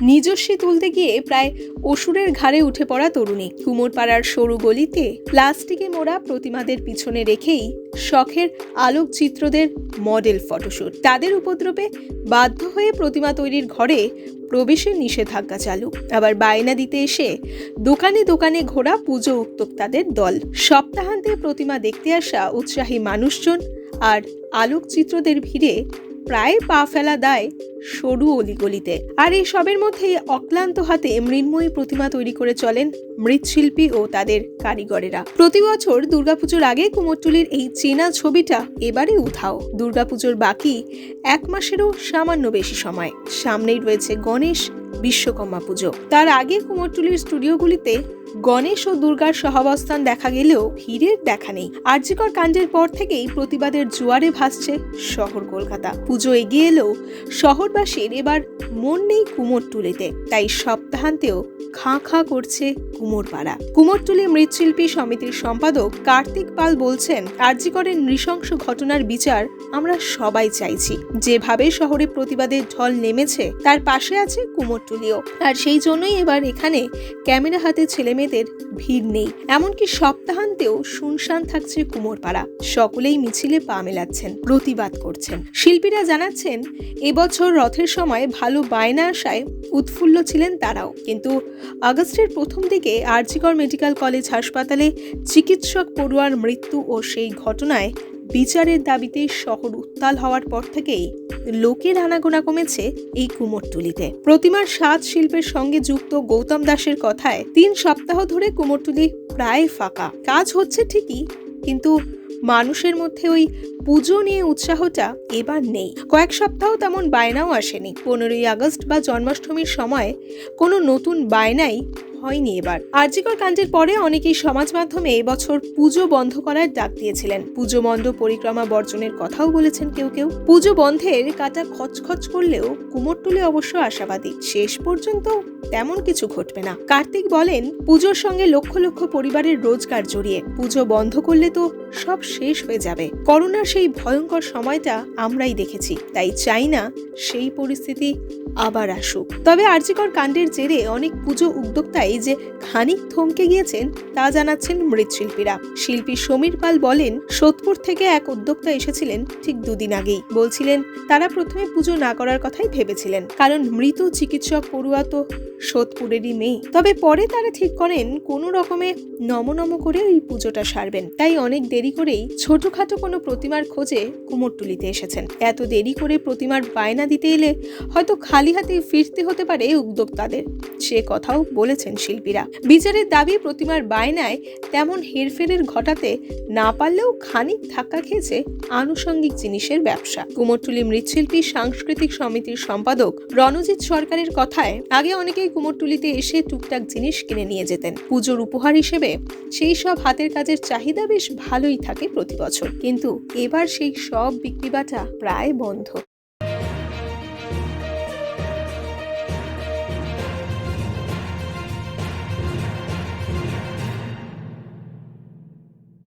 নিজস্বী তুলতে গিয়ে প্রায় অসুরের ঘাড়ে উঠে পড়া তরুণী। কুমোরপাড়ার সরু গলিতে প্লাস্টিকে মোড়া প্রতিমাদের পিছনে রেখেই শখের আলোকচিত্রদের মডেল ফটোশুট। তাদের উপদ্রবে বাধ্য হয়ে প্রতিমা তৈরির ঘরে প্রবেশের নিষেধাজ্ঞা চালু। আবার বায়না দিতে এসে দোকানে দোকানে ঘোরা পুজো উদ্যোক্তাদের দল। সপ্তাহান্তে প্রতিমা দেখতে আসা উৎসাহী মানুষজন আর আলোকচিত্রদের ভিড়ে প্রায় পা ফেলা দায় সরু অলিগলিতে। আর এই সবের মধ্যেই অক্লান্ত হাতে মৃন্ময়ী প্রতিমা তৈরি করে চলেন মৃৎশিল্পী ও তাদের কারিগরেরা। প্রতি বছর দুর্গাপুজোর আগে কুমোরটুলির এই চেনা ছবিটা এবারে উধাও। দুর্গাপুজোর বাকি এক মাসেরও সামান্য বেশি সময়। সামনেই রয়েছে গণেশ বিশ্বকর্মা পুজো। তার আগে কুমোরটুলির স্টুডিওগুলিতে গণেশ ও দুর্গার সহাবস্থান দেখা গেলেও ভিড়ের দেখা নেই। আর্যিকর কাণ্ডের পর থেকেই প্রতিবাদের জোয়ারে ভাসছে শহর কলকাতা। পুজো এগিয়ে এলেও শহরবাসীর এবার মন নেই কুমোরটুলিতে তাই সপ্তাহান্তেও খাঁ খাঁ করছে কুমোরপাড়া কুমোরটুলি মৃৎশিল্পী সমিতির সম্পাদক কার্তিক পাল বলছেন, আর্যিকরের নৃশংস ঘটনার বিচার আমরা সবাই চাইছি। যেভাবে শহরে প্রতিবাদের ঢল নেমেছে, তার পাশে আছে কুমোরটুলিও আর সেই জন্যই এবার এখানে ক্যামেরা হাতে ছেলেমেয়েদের ভিড় নেই। এমনকি সপ্তাহান্তেও শুনশান থাকছে কুমোরপাড়া। সকলেই মিছিলে পা মেলাচ্ছেন, প্রতিবাদ করছেন। শিল্পীরা জানাচ্ছেন, এবছর রথের সময় ভালো বায়না আসায় উৎফুল্ল ছিলেন তারাও। কিন্তু আগস্টের প্রথম দিকে আরজিকর মেডিকেল কলেজ হাসপাতালে চিকিৎসক পড়ুয়ার মৃত্যু ও সেই ঘটনায় বিচারের দাবিতে শহর উত্তাল হওয়ার পর থেকেই লোকের আনাগোনা কমেছে এই কুমোরটুলিতে। প্রতিমার সাজ শিল্পের সঙ্গে যুক্ত গৌতম দাসের কথায় তিন সপ্তাহ ধরে কুমোরটুলি প্রায় ফাঁকা। কাজ হচ্ছে ঠিকই, কিন্তু মানুষের মধ্যে ওই পুজো নিয়ে উৎসাহটা এবার নেই। কয়েক সপ্তাহ তেমন বায়নাও আসেনি। পনেরোই আগস্ট বা জন্মাষ্টমীর সময় কোনো নতুন বায়নাই হয়নি এবার। আর্যিকর কাণ্ডের পরে অনেকেই সমাজ মাধ্যমে এবছর পুজো বন্ধ করার ডাক দিয়েছিলেন। পুজো বন্ধ পরিক্রমা বর্জনের কথাও বলেছেন কেউ কেউ। পুজো বন্ধের কাটা খচখচ করলেও কুমোরটুলি অবশ্য আশাবাদী। শেষ পর্যন্ত তেমন কিছু ঘটবে না। কার্তিক বলেন, পুজোর সঙ্গে লক্ষ লক্ষ পরিবারের রোজগার জড়িয়ে। পুজো বন্ধ করলে তো সব শেষ হয়ে যাবে। করোনার সেই ভয়ঙ্কর সময়টা আমরাই দেখেছি। তাই চাই না সেই পরিস্থিতি আবার আসুক। তবে আর্যিকর কাণ্ডের জেরে অনেক পুজো উদ্যোক্তাই যে খানিক থমকে গিয়েছেন, তা জানাচ্ছেন মৃৎশিল্পীরা। শিল্পী সমীর পাল বলেন, সোদপুর থেকে এক উদ্যোক্তা এসেছিলেন ঠিক দুদিন আগেই। বলছিলেন, তারা প্রথমে পুজো না করার কথাই ভেবেছিলেন, কারণ মৃত চিকিৎসক পড়ুয়া তো সোদপুরেরই মেয়ে। তবে পরে তারা ঠিক করেন, কোনো রকমে নম নম করে ওই পুজোটা সারবেন। তাই অনেক দেরি করেই ছোটখাটো কোনো প্রতিমার খোঁজে কুমোরটুলিতে এসেছেন। এত দেরি করে প্রতিমার বায়না দিতে এলে হয়তো খালি হাতে ফিরতে হতে পারে উদ্যোক্তাদের। সে কথাও বলেছেন শিল্পীরা। বিচারের দাবি, প্রতিমার বায়নায় তেমন হেরফেরের ঘটাতে না পারলেও খানিক ধাক্কা খেয়েছে আনুষঙ্গিক জিনিসের ব্যবসা। কুমোরটুলি মৃৎশিল্পী সাংস্কৃতিক সমিতির সম্পাদক রণজিৎ সরকারের কথায়, আগে অনেকেই কুমোরটুলিতে এসে টুকটাক জিনিস কিনে নিয়ে যেতেন। পুজোর উপহার হিসেবে সেই সব হাতের কাজের চাহিদা বেশ ভালোই থাকে প্রতি বছর। কিন্তু এবার সেই সব বিক্রিবাটা প্রায় বন্ধ।